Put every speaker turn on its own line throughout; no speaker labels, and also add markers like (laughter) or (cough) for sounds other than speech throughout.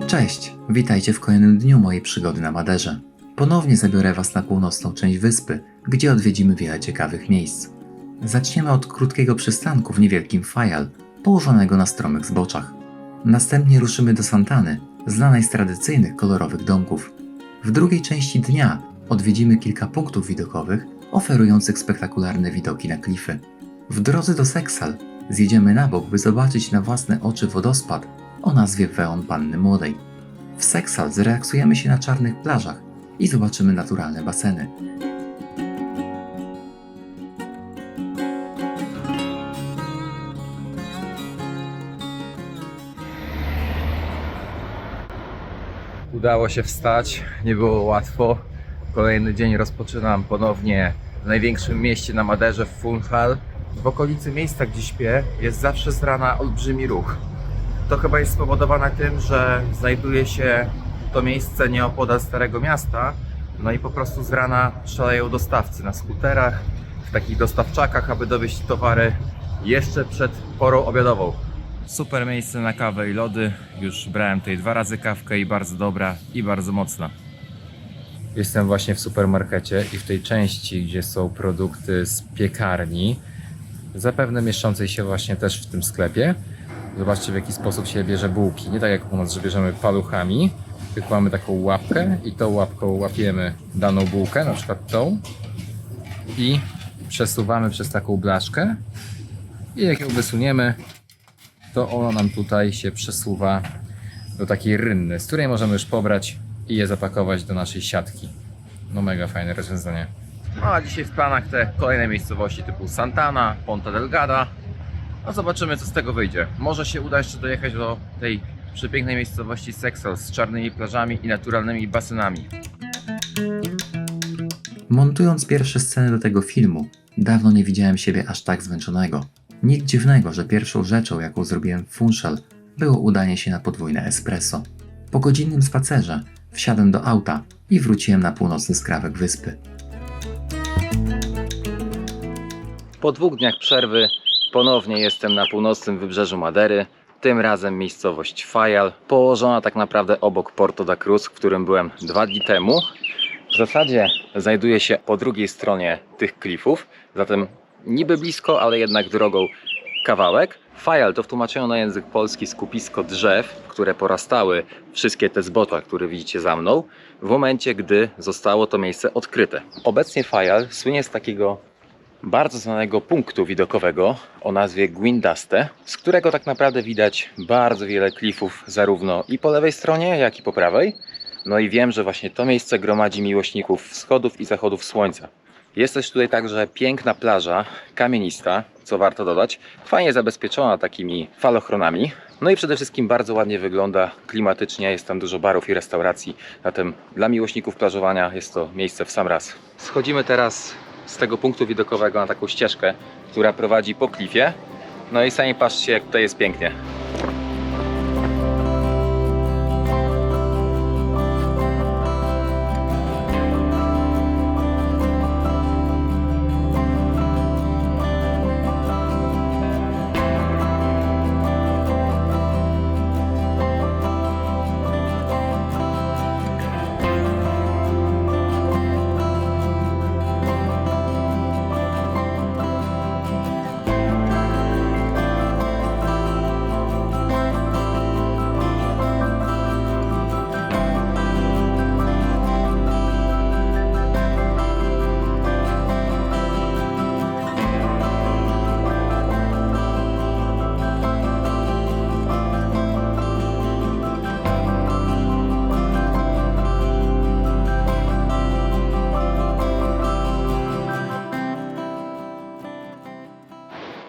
Cześć, witajcie w kolejnym dniu mojej przygody na Maderze. Ponownie zabiorę Was na północną część wyspy, gdzie odwiedzimy wiele ciekawych miejsc. Zaczniemy od krótkiego przystanku w niewielkim Fayal, położonego na stromych zboczach. Następnie ruszymy do Santany, znanej z tradycyjnych kolorowych domków. W drugiej części dnia odwiedzimy kilka punktów widokowych, oferujących spektakularne widoki na klify. W drodze do Seksal zjedziemy na bok, by zobaczyć na własne oczy wodospad o nazwie Weon Panny Młodej. W Seksal zrelaksujemy się na czarnych plażach i zobaczymy naturalne baseny.
Udało się wstać, nie było łatwo. Kolejny dzień rozpoczynam ponownie w największym mieście na Maderze w Funchal. W okolicy miejsca, gdzie śpię, jest zawsze z rana olbrzymi ruch. To chyba jest spowodowane tym, że znajduje się to miejsce nieopodal Starego Miasta. No i po prostu z rana szaleją dostawcy na skuterach, w takich dostawczakach, aby dowieść towary jeszcze przed porą obiadową. Super miejsce na kawę i lody. Już brałem tutaj dwa razy kawkę i bardzo dobra i bardzo mocna. Jestem właśnie w supermarkecie i w tej części, gdzie są produkty z piekarni, zapewne mieszczącej się właśnie też w tym sklepie. Zobaczcie w jaki sposób się bierze bułki. Nie tak jak u nas, że bierzemy paluchami, tylko mamy taką łapkę i tą łapką łapiemy daną bułkę, na przykład tą i przesuwamy przez taką blaszkę i jak ją wysuniemy, to ono nam tutaj się przesuwa do takiej rynny, z której możemy już pobrać i je zapakować do naszej siatki. No mega fajne rozwiązanie. No a dzisiaj w planach te kolejne miejscowości typu Santana, Ponta Delgada. No zobaczymy co z tego wyjdzie. Może się uda jeszcze dojechać do tej przepięknej miejscowości Sexel z czarnymi plażami i naturalnymi basenami.
Montując pierwsze sceny do tego filmu, dawno nie widziałem siebie aż tak zmęczonego. Nic dziwnego, że pierwszą rzeczą, jaką zrobiłem w Funchal, było udanie się na podwójne espresso. Po godzinnym spacerze wsiadłem do auta i wróciłem na północny skrawek wyspy.
Po dwóch dniach przerwy ponownie jestem na północnym wybrzeżu Madery. Tym razem miejscowość Fayal, położona tak naprawdę obok Porto da Cruz, w którym byłem dwa dni temu. W zasadzie znajduje się po drugiej stronie tych klifów, zatem niby blisko, ale jednak drogą kawałek. Fayal to w tłumaczeniu na język polski skupisko drzew, które porastały wszystkie te zbocza, które widzicie za mną, w momencie gdy zostało to miejsce odkryte. Obecnie Fayal słynie z takiego bardzo znanego punktu widokowego o nazwie Guindaste, z którego tak naprawdę widać bardzo wiele klifów zarówno i po lewej stronie, jak i po prawej. No i wiem, że właśnie to miejsce gromadzi miłośników wschodów i zachodów słońca. Jest też tutaj także piękna plaża, kamienista, co warto dodać, fajnie zabezpieczona takimi falochronami. No i przede wszystkim bardzo ładnie wygląda klimatycznie, jest tam dużo barów i restauracji, zatem dla miłośników plażowania jest to miejsce w sam raz. Schodzimy teraz z tego punktu widokowego na taką ścieżkę, która prowadzi po klifie. No i sami patrzcie, jak tutaj jest pięknie.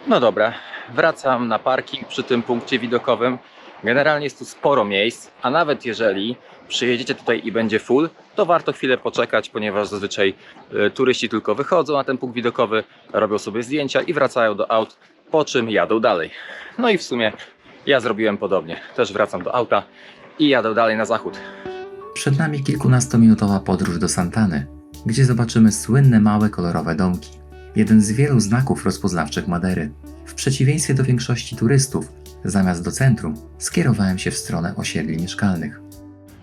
No dobra, wracam na parking przy tym punkcie widokowym. Generalnie jest tu sporo miejsc, a nawet jeżeli przyjedziecie tutaj i będzie full, to warto chwilę poczekać, ponieważ zazwyczaj e, turyści tylko wychodzą na ten punkt widokowy, robią sobie zdjęcia i wracają do aut, po czym jadą dalej. No i w sumie ja zrobiłem podobnie. Też wracam do auta i jadę dalej na zachód.
Przed nami kilkunastominutowa podróż do Santany, gdzie zobaczymy słynne małe kolorowe domki. Jeden z wielu znaków rozpoznawczych Madery. W przeciwieństwie do większości turystów, Zamiast do centrum, skierowałem się w stronę osiedli mieszkalnych.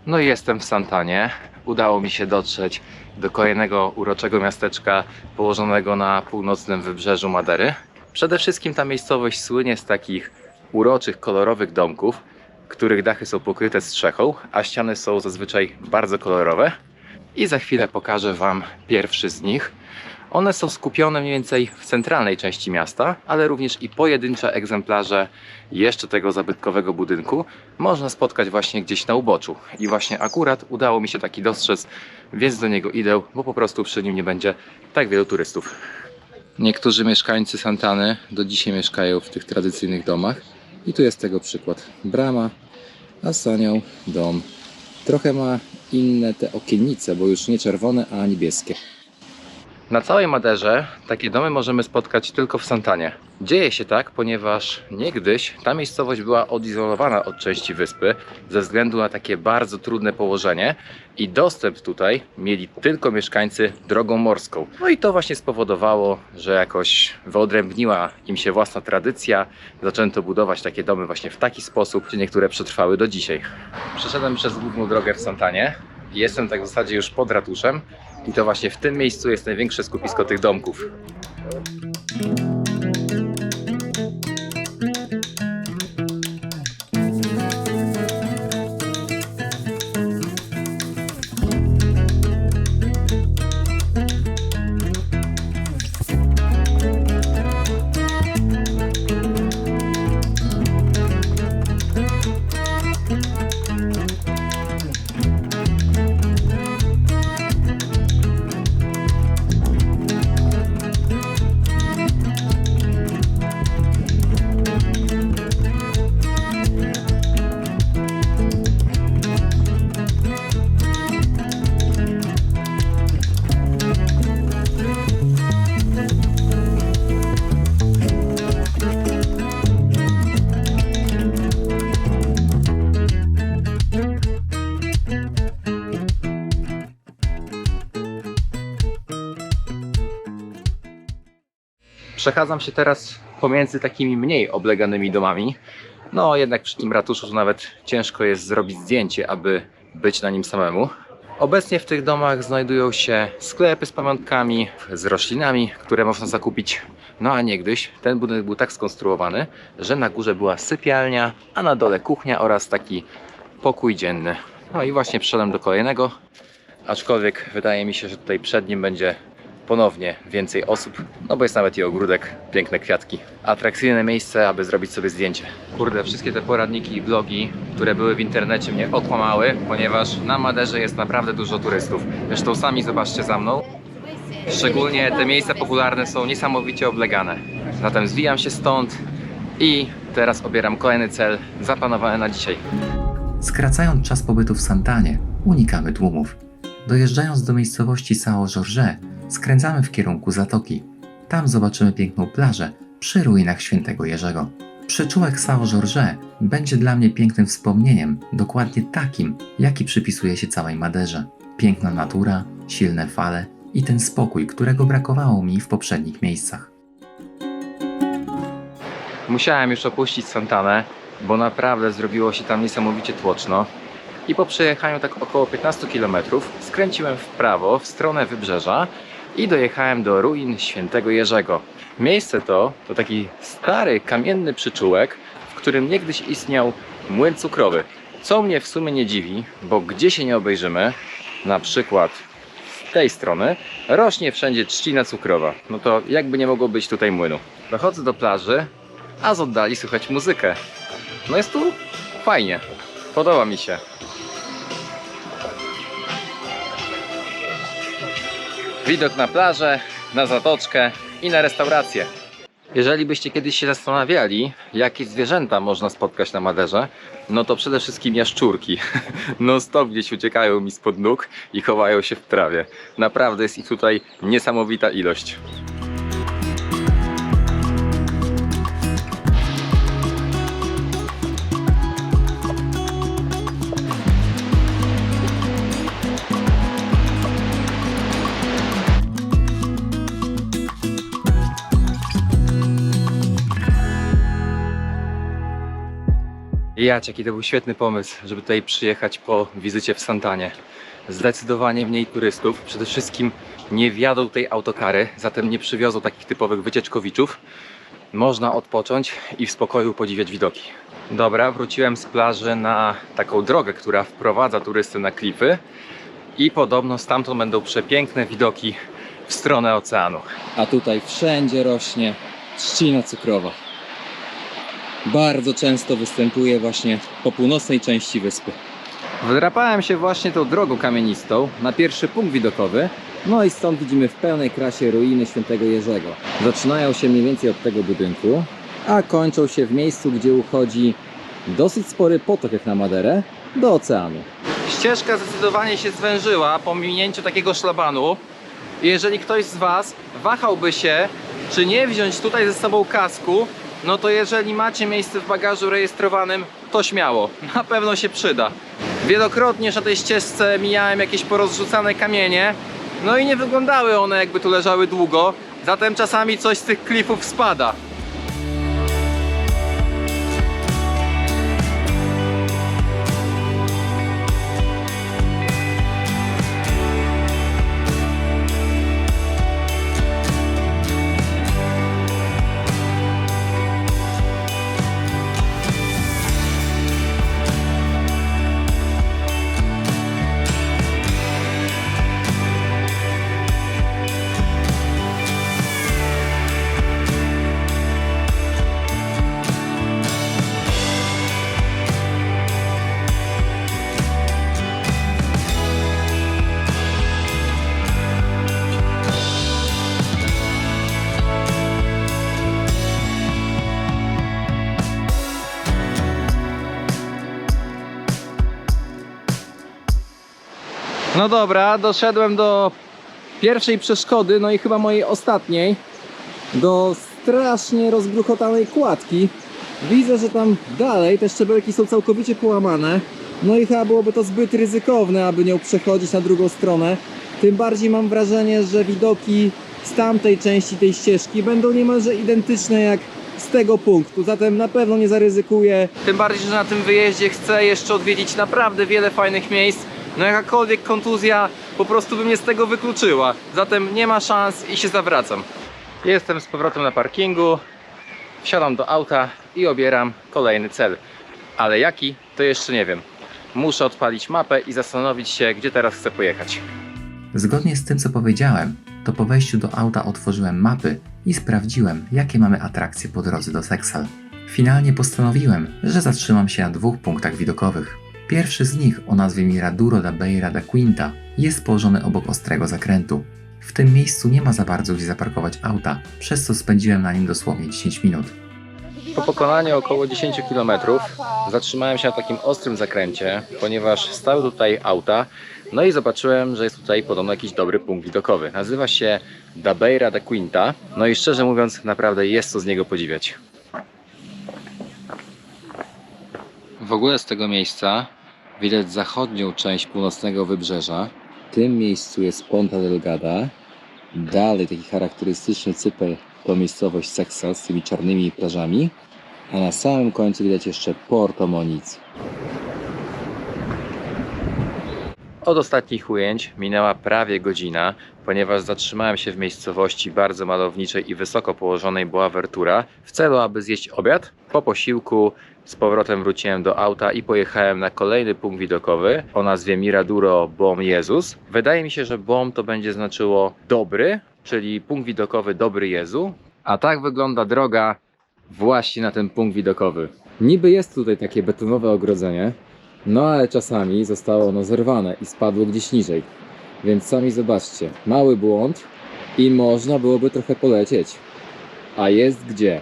No i jestem w Santanie. Udało mi się dotrzeć do kolejnego uroczego miasteczka położonego na północnym wybrzeżu Madery. Przede wszystkim ta miejscowość słynie z takich uroczych, kolorowych domków, których dachy są pokryte strzechą, a ściany są zazwyczaj bardzo kolorowe. I za chwilę pokażę Wam pierwszy z nich. One są skupione mniej więcej w centralnej części miasta, ale również i pojedyncze egzemplarze jeszcze tego zabytkowego budynku można spotkać właśnie gdzieś na uboczu. I właśnie akurat udało mi się taki dostrzec, więc do niego idę, bo po prostu przy nim nie będzie tak wielu turystów. Niektórzy mieszkańcy Santany do dzisiaj mieszkają w tych tradycyjnych domach i tu jest tego przykład. Brama, a za dom. Trochę ma inne te okiennice, bo już nie czerwone, a niebieskie. Na całej Maderze takie domy możemy spotkać tylko w Santanie. Dzieje się tak, ponieważ niegdyś ta miejscowość była odizolowana od części wyspy ze względu na takie bardzo trudne położenie i dostęp tutaj mieli tylko mieszkańcy drogą morską. No i to właśnie spowodowało, że jakoś wyodrębniła im się własna tradycja, zaczęto budować takie domy właśnie w taki sposób, gdzie niektóre przetrwały do dzisiaj. Przeszedłem przez główną drogę w Santanie jestem tak w zasadzie już pod ratuszem i to właśnie w tym miejscu jest największe skupisko tych domków. Przechadzam się teraz pomiędzy takimi mniej obleganymi domami. No jednak przy tym ratuszu to nawet ciężko jest zrobić zdjęcie, aby być na nim samemu. Obecnie w tych domach znajdują się sklepy z pamiątkami, z roślinami, które można zakupić. No a niegdyś ten budynek był tak skonstruowany, że na górze była sypialnia, a na dole kuchnia oraz taki pokój dzienny. No i właśnie przyszedłem do kolejnego, aczkolwiek wydaje mi się, że tutaj przed nim będzie ponownie więcej osób, no bo jest nawet i ogródek, piękne kwiatki. Atrakcyjne miejsce, aby zrobić sobie zdjęcie. Kurde, wszystkie te poradniki i blogi, które były w internecie mnie okłamały, ponieważ na Maderze jest naprawdę dużo turystów. Zresztą sami zobaczcie za mną. Szczególnie te miejsca popularne są niesamowicie oblegane. Zatem zwijam się stąd i teraz obieram kolejny cel zaplanowany na dzisiaj.
Skracając czas pobytu w Santanie, unikamy tłumów. Dojeżdżając do miejscowości Sao Jorge, skręcamy w kierunku zatoki. Tam zobaczymy piękną plażę przy ruinach świętego Jerzego. Przyczółek Sao Jorge będzie dla mnie pięknym wspomnieniem, dokładnie takim, jaki przypisuje się całej Maderze. Piękna natura, silne fale i ten spokój, którego brakowało mi w poprzednich miejscach.
Musiałem już opuścić Santanę, bo naprawdę zrobiło się tam niesamowicie tłoczno. I po przejechaniu tak około 15 km skręciłem w prawo w stronę wybrzeża i dojechałem do ruin świętego Jerzego. Miejsce to to taki stary kamienny przyczółek, w którym niegdyś istniał młyn cukrowy. Co mnie w sumie nie dziwi, bo gdzie się nie obejrzymy, na przykład z tej strony, rośnie wszędzie trzcina cukrowa. No to jakby nie mogło być tutaj młynu. Dochodzę do plaży, a z oddali słychać muzykę. No jest tu fajnie. Podoba mi się. Widok na plażę, na zatoczkę i na restaurację. Jeżeli byście kiedyś się zastanawiali, jakie zwierzęta można spotkać na Maderze, no to przede wszystkim jaszczurki. (laughs) No stop gdzieś uciekają mi spod nóg i chowają się w trawie. Naprawdę jest ich tutaj niesamowita ilość. Jać, jaki to był świetny pomysł, żeby tutaj przyjechać po wizycie w Santanie. Zdecydowanie mniej turystów. Przede wszystkim nie wjadą tutaj autokary, zatem nie przywiozą takich typowych wycieczkowiczów. Można odpocząć i w spokoju podziwiać widoki. Dobra, wróciłem z plaży na taką drogę, która wprowadza turysty na klify i podobno stamtąd będą przepiękne widoki w stronę oceanu. A tutaj wszędzie rośnie trzcina cukrowa. Bardzo często występuje właśnie po północnej części wyspy. Wdrapałem się właśnie tą drogą kamienistą na pierwszy punkt widokowy. No i stąd widzimy w pełnej krasie ruiny świętego Jerzego. Zaczynają się mniej więcej od tego budynku, a kończą się w miejscu, gdzie uchodzi dosyć spory potok jak na Maderę do oceanu. Ścieżka zdecydowanie się zwężyła po minięciu takiego szlabanu. Jeżeli ktoś z Was wahałby się, czy nie wziąć tutaj ze sobą kasku, no to jeżeli macie miejsce w bagażu rejestrowanym, to śmiało, na pewno się przyda. Wielokrotnie na tej ścieżce mijałem jakieś porozrzucane kamienie, no i nie wyglądały one jakby tu leżały długo, zatem czasami coś z tych klifów spada. No dobra, doszedłem do pierwszej przeszkody, no i chyba mojej ostatniej. Do strasznie rozgruchotanej kładki. Widzę, że tam dalej te szczebelki są całkowicie połamane. No i chyba byłoby to zbyt ryzykowne, aby nią przechodzić na drugą stronę. Tym bardziej mam wrażenie, że widoki z tamtej części tej ścieżki będą niemalże identyczne jak z tego punktu, zatem na pewno nie zaryzykuję. Tym bardziej, że na tym wyjeździe chcę jeszcze odwiedzić naprawdę wiele fajnych miejsc. No jakakolwiek kontuzja po prostu by mnie z tego wykluczyła. Zatem nie ma szans i się zawracam. Jestem z powrotem na parkingu. Wsiadam do auta i obieram kolejny cel. Ale jaki, to jeszcze nie wiem. Muszę odpalić mapę i zastanowić się, gdzie teraz chcę pojechać.
Zgodnie z tym, co powiedziałem, to po wejściu do auta otworzyłem mapy i sprawdziłem, jakie mamy atrakcje po drodze do Sexal. Finalnie postanowiłem, że zatrzymam się na dwóch punktach widokowych. Pierwszy z nich o nazwie Miraduro da Beira da Quinta jest położony obok ostrego zakrętu. W tym miejscu nie ma za bardzo gdzie zaparkować auta, przez co spędziłem na nim dosłownie 10 minut.
Po pokonaniu około 10 km zatrzymałem się na takim ostrym zakręcie, ponieważ stały tutaj auta. No i zobaczyłem, że jest tutaj podobno jakiś dobry punkt widokowy. Nazywa się Da Beira da Quinta. No i szczerze mówiąc, naprawdę jest co z niego podziwiać. W ogóle z tego miejsca widać zachodnią część północnego wybrzeża. W tym miejscu jest Ponta Delgada. Dalej taki charakterystyczny cypel to miejscowość Sexal z tymi czarnymi plażami. A na samym końcu widać jeszcze Porto Moniz. Od ostatnich ujęć minęła prawie godzina, ponieważ zatrzymałem się w miejscowości bardzo malowniczej i wysoko położonej Boaventura w celu, aby zjeść obiad. Po posiłku z powrotem wróciłem do auta i pojechałem na kolejny punkt widokowy o nazwie Miraduro Bom Jezus. Wydaje mi się, że Bom to będzie znaczyło dobry, czyli punkt widokowy Dobry Jezu. A tak wygląda droga właśnie na ten punkt widokowy. Niby jest tutaj takie betonowe ogrodzenie, no ale czasami zostało ono zerwane i spadło gdzieś niżej. Więc sami zobaczcie, mały błąd i można byłoby trochę polecieć. A jest gdzie?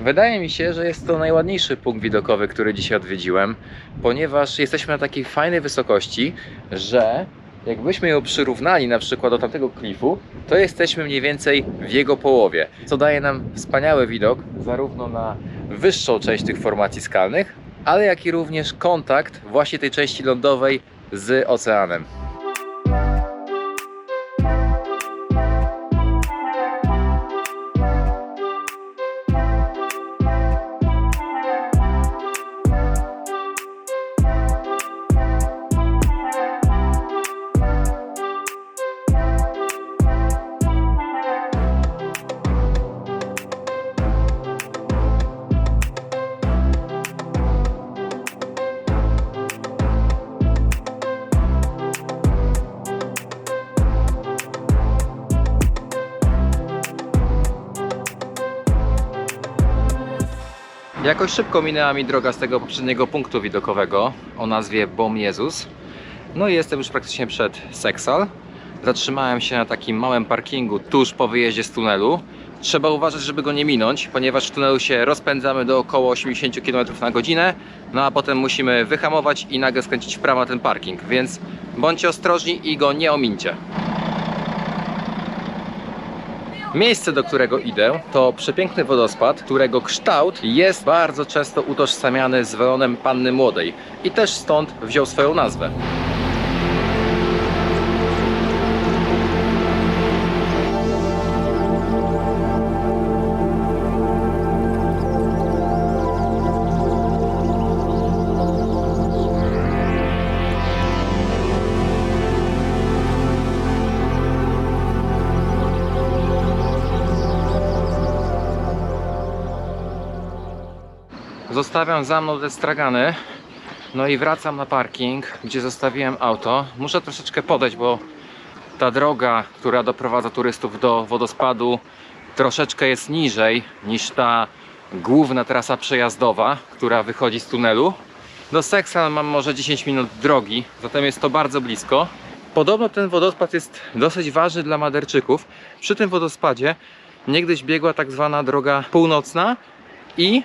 Wydaje mi się, że jest to najładniejszy punkt widokowy, który dzisiaj odwiedziłem, ponieważ jesteśmy na takiej fajnej wysokości, że jakbyśmy ją przyrównali na przykład do tamtego klifu, to jesteśmy mniej więcej w jego połowie, co daje nam wspaniały widok zarówno na wyższą część tych formacji skalnych, ale jak i również kontakt właśnie tej części lądowej z oceanem. Jakoś szybko minęła mi droga z tego poprzedniego punktu widokowego o nazwie Bom Jezus. No i jestem już praktycznie przed Seksal. Zatrzymałem się na takim małym parkingu tuż po wyjeździe z tunelu. Trzeba uważać, żeby go nie minąć, ponieważ w tunelu się rozpędzamy do około 80 km na godzinę, no a potem musimy wyhamować i nagle skręcić w prawo ten parking, więc bądźcie ostrożni i go nie omincie. Miejsce, do którego idę, to przepiękny wodospad, którego kształt jest bardzo często utożsamiany z welonem Panny Młodej i też stąd wziął swoją nazwę. Zostawiam za mną te stragany. No i wracam na parking, gdzie zostawiłem auto. Muszę troszeczkę podejść, bo ta droga, która doprowadza turystów do wodospadu, troszeczkę jest niżej niż ta główna trasa przejazdowa, która wychodzi z tunelu. Do Seksal mam może 10 minut drogi, zatem jest to bardzo blisko. Podobno ten wodospad jest dosyć ważny dla Maderczyków. Przy tym wodospadzie niegdyś biegła tak zwana droga północna i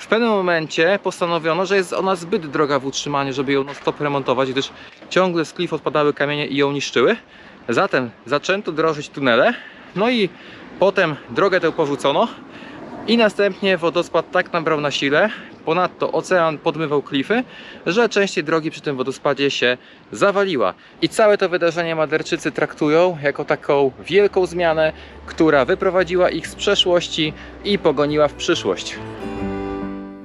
w pewnym momencie postanowiono, że jest ona zbyt droga w utrzymaniu, żeby ją non stop remontować, gdyż ciągle z klif odpadały kamienie i ją niszczyły. Zatem zaczęto drążyć tunele, no i potem drogę tę porzucono i następnie wodospad tak nabrał na sile, ponadto ocean podmywał klify, że część tej drogi przy tym wodospadzie się zawaliła. I całe to wydarzenie Maderczycy traktują jako taką wielką zmianę, która wyprowadziła ich z przeszłości i pogoniła w przyszłość.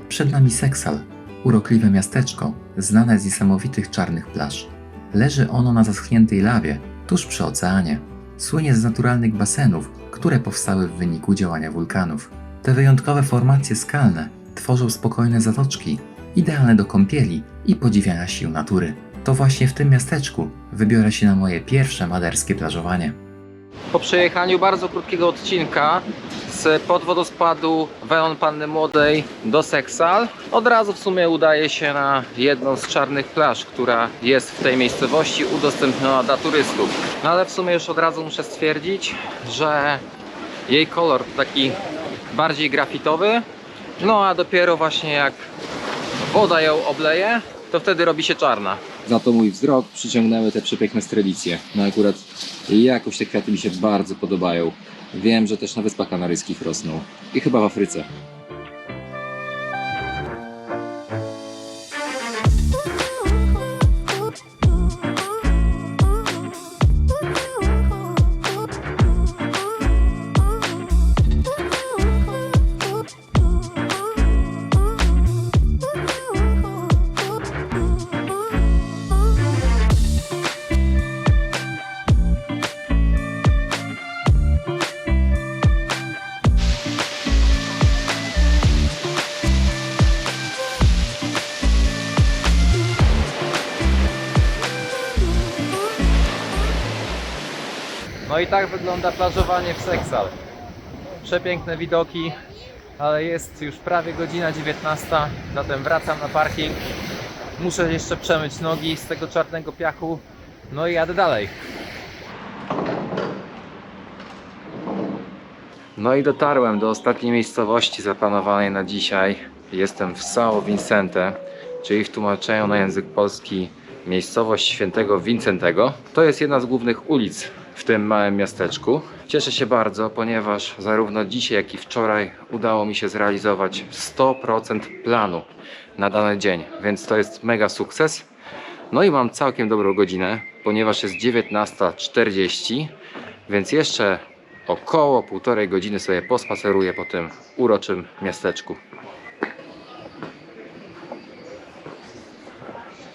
Przed nami Seksal, urokliwe miasteczko, znane z niesamowitych czarnych plaż. Leży ono na zaschniętej lawie, tuż przy oceanie. Słynie z naturalnych basenów, które powstały w wyniku działania wulkanów. Te wyjątkowe formacje skalne tworzą spokojne zatoczki, idealne do kąpieli i podziwiania sił natury. To właśnie w tym miasteczku wybiorę się na moje pierwsze maderskie plażowanie.
Po przejechaniu bardzo krótkiego odcinka z podwodospadu Welon Panny Młodej do Seksal, od razu w sumie udaje się na jedną z czarnych plaż, która jest w tej miejscowości udostępniona dla turystów. No ale w sumie już od razu muszę stwierdzić, że jej kolor taki bardziej grafitowy, no a dopiero właśnie jak woda ją obleje, to wtedy robi się czarna. Za to mój wzrok przyciągnęły te przepiękne strelicje. No akurat jakoś te kwiaty mi się bardzo podobają. Wiem, że też na Wyspach Kanaryjskich rosną. I chyba w Afryce. I tak wygląda plażowanie w Seksal. Przepiękne widoki, ale jest już prawie godzina 19, zatem wracam na parking. Muszę jeszcze przemyć nogi z tego czarnego piachu, no i jadę dalej. No i dotarłem do ostatniej miejscowości zaplanowanej na dzisiaj. Jestem w São Vicente, czyli w tłumaczeniu na język polski miejscowość świętego Wincentego. To jest jedna z głównych ulic w tym małym miasteczku. Cieszę się bardzo, ponieważ zarówno dzisiaj, jak i wczoraj udało mi się zrealizować 100% planu na dany dzień, więc to jest mega sukces. No i mam całkiem dobrą godzinę, ponieważ jest 19.40, więc jeszcze około półtorej godziny sobie pospaceruję po tym uroczym miasteczku.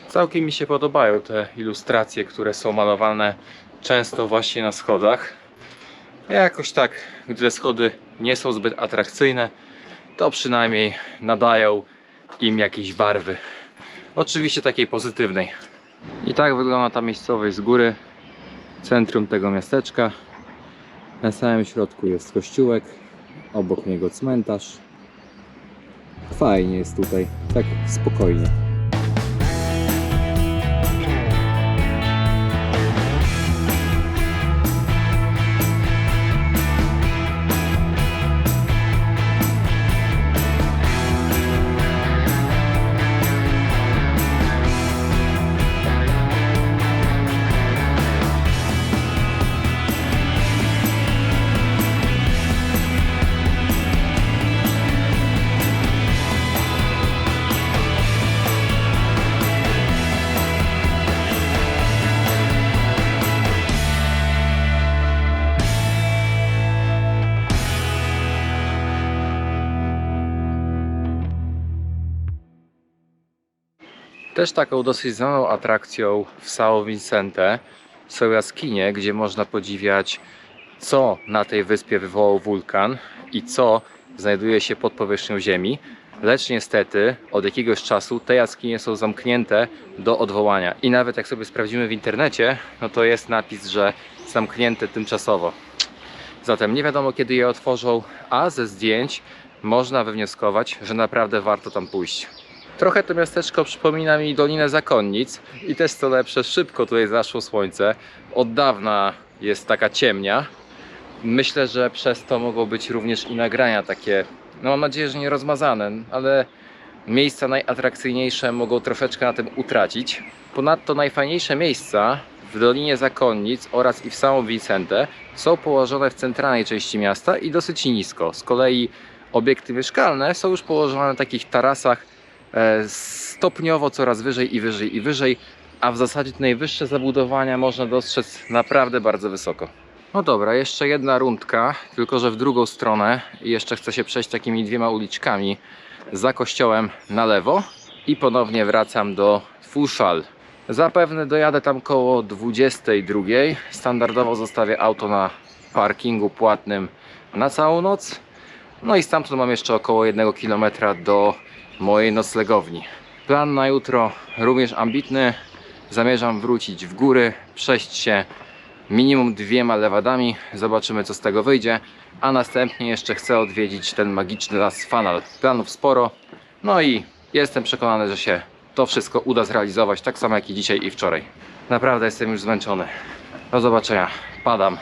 Całkiem mi się podobają te ilustracje, które są malowane często właśnie na schodach. Jakoś tak, gdy te schody nie są zbyt atrakcyjne, to przynajmniej nadają im jakiejś barwy. Oczywiście takiej pozytywnej. I tak wygląda ta miejscowość z góry, centrum tego miasteczka. Na samym środku jest kościółek, obok niego cmentarz. Fajnie jest tutaj, tak spokojnie. Też taką dosyć znaną atrakcją w São Vicente są jaskinie, gdzie można podziwiać, co na tej wyspie wywołał wulkan i co znajduje się pod powierzchnią Ziemi. Lecz niestety od jakiegoś czasu te jaskinie są zamknięte do odwołania. I nawet jak sobie sprawdzimy w internecie, no to jest napis, że zamknięte tymczasowo. Zatem nie wiadomo kiedy je otworzą, a ze zdjęć można wywnioskować, że naprawdę warto tam pójść. Trochę to miasteczko przypomina mi Dolinę Zakonnic i też co lepsze, szybko tutaj zaszło słońce. Od dawna jest taka ciemnia. Myślę, że przez to mogą być również i nagrania takie, no mam nadzieję, że nie rozmazane, ale miejsca najatrakcyjniejsze mogą troszeczkę na tym utracić. Ponadto najfajniejsze miejsca w Dolinie Zakonnic oraz i w samym Vicente są położone w centralnej części miasta i dosyć nisko. Z kolei obiekty mieszkalne są już położone na takich tarasach stopniowo coraz wyżej i wyżej i wyżej, a w zasadzie najwyższe zabudowania można dostrzec naprawdę bardzo wysoko. No dobra, jeszcze jedna rundka, tylko że w drugą stronę i jeszcze chcę się przejść takimi dwiema uliczkami za kościołem na lewo i ponownie wracam do Fuszal. Zapewne dojadę tam koło 22. Standardowo zostawię auto na parkingu płatnym na całą noc. No i stamtąd mam jeszcze około 1 km do mojej noclegowni. Plan na jutro również ambitny. Zamierzam wrócić w góry, przejść się minimum dwiema lewadami. Zobaczymy co z tego wyjdzie. A następnie jeszcze chcę odwiedzić ten magiczny las Fanal. Planów sporo. No i jestem przekonany, że się to wszystko uda zrealizować tak samo jak i dzisiaj i wczoraj. Naprawdę jestem już zmęczony. Do zobaczenia. Padam.